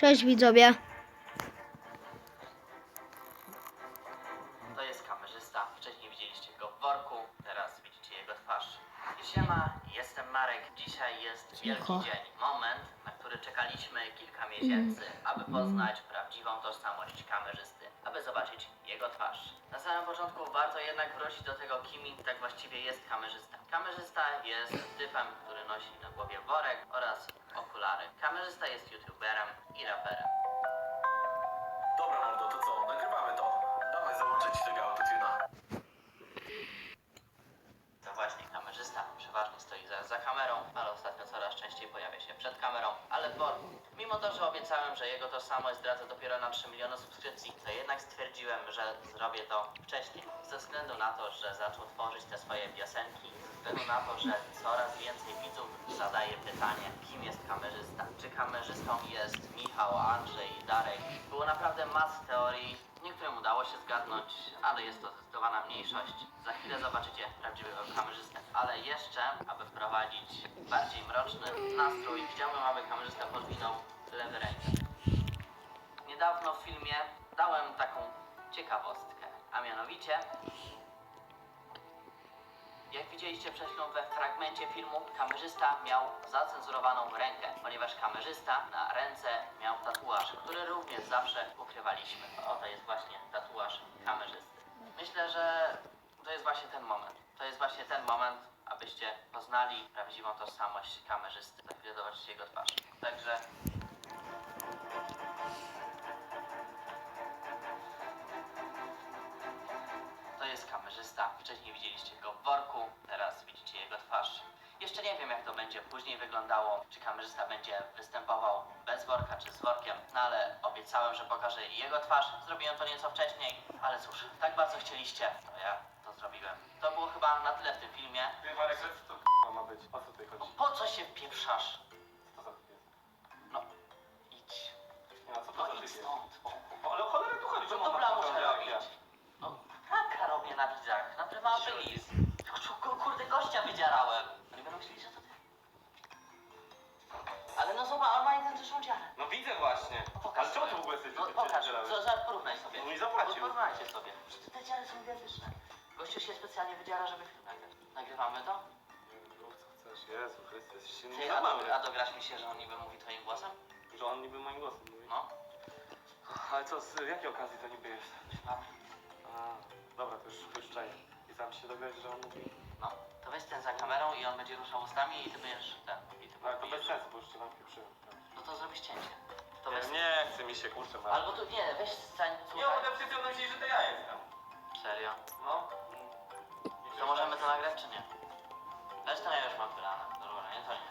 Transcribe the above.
Cześć widzowie. To jest kamerzysta. Wcześniej widzieliście go w worku, teraz widzicie jego twarz. Siema, jestem Marek. Dzisiaj jest wielki Cicho. dzień. Moment, na który czekaliśmy kilka miesięcy, aby poznać prawdziwą tożsamość kamerzysty, aby zobaczyć jego twarz. Na samym początku warto jednak wrócić do tego, kim tak właściwie jest kamerzysta. Kamerzysta jest typem, który nosi na głowie worek oraz okulary. Kamerzysta jest youtuberem i raperem. Dobra mordo, to co? Nagrywamy to. Dawaj, załączę ci tego autotuna. To właśnie kamerzysta przeważnie stoi za, za kamerą, ale ostatnio coraz częściej pojawia się przed kamerą, ale w worku. Mimo to, że obiecałem, że jego tożsamość zdradzę dopiero na 3 miliony subskrypcji, to jednak stwierdziłem, że zrobię to wcześniej. Ze względu na to, że zaczął tworzyć te swoje piosenki, ze względu na to, że coraz więcej widzów zadaje pytanie, kim jest kamerzysta. Czy kamerzystą jest Michał, Andrzej, Darek? Było naprawdę mas teorii, Niektórym udało się zgadnąć, ale jest to zdecydowana mniejszość. Za chwilę zobaczycie prawdziwego kamerzystę. Ale jeszcze, aby wprowadzić bardziej mroczny nastrój, chciałbym, aby kamerzysta podwinął lewy rękę. Niedawno w filmie dałem taką ciekawostkę, a mianowicie widzieliście przed chwilą we fragmencie filmu, kamerzysta miał zacenzurowaną rękę, ponieważ kamerzysta na ręce miał tatuaż, który również zawsze ukrywaliśmy. Oto jest właśnie tatuaż kamerzysty. Myślę, że to jest właśnie ten moment. To jest właśnie ten moment, abyście poznali prawdziwą tożsamość kamerzysty. Za chwilę zobaczycie jego twarz. Także To jest kamerzysta. Wcześniej widzieliście go w worku, teraz widzicie jego twarz. Jeszcze nie wiem, jak to będzie później wyglądało. Czy kamerzysta będzie występował bez worka, czy z workiem. No ale obiecałem, że pokażę jego twarz. Zrobiłem to nieco wcześniej, ale cóż, tak bardzo chcieliście, to ja to zrobiłem. To było chyba na tyle w tym filmie. Ty Marek, co to k***a ma być? O co tutaj chodzi? Po co się pieprzasz? Co to za typ jest? No, idź. Nie, no co to No za idź typ jest? stąd. O, Ale o cholerę tu chodzi, Co czemu to on ma muszę taką robić? No, taka robię na widzach, na prywatny list. Widzę właśnie. No pokaż Ale czemu ty w ogóle jesteś No pokaż, ty- co, za, porównaj sobie. No mi zapłacił. Porównajcie sobie. Przecież te dziary są identyczne. Gościu się specjalnie wydziera, żeby film nagrać. Nagrywamy to? Rób co chcesz, Jezu Chryste, jesteś silny Ty, a, zabawny. do, a dograsz mi się, że on niby mówi twoim głosem? Że on niby moim głosem mówi. No. Ale co, z jakiej okazji to niby jest? Mamy. A, dobra, to już, to już czaję. I sam się dowiedzieć, że on mówi. No. To weź ten za kamerą i on będzie ruszał ustami i ty będziesz ten. I ty Ale No to zrobisz cięcie. To Nie, weź... nie chce mi się, kurczę, Marek. Albo tu, nie, weź stań, Nie, bo wszyscy będą myśleli, że to ja jestem. Serio? No. To możemy to nagrać, czy nie? Zresztą ja już mam wylane. Dobra, nie, to nie.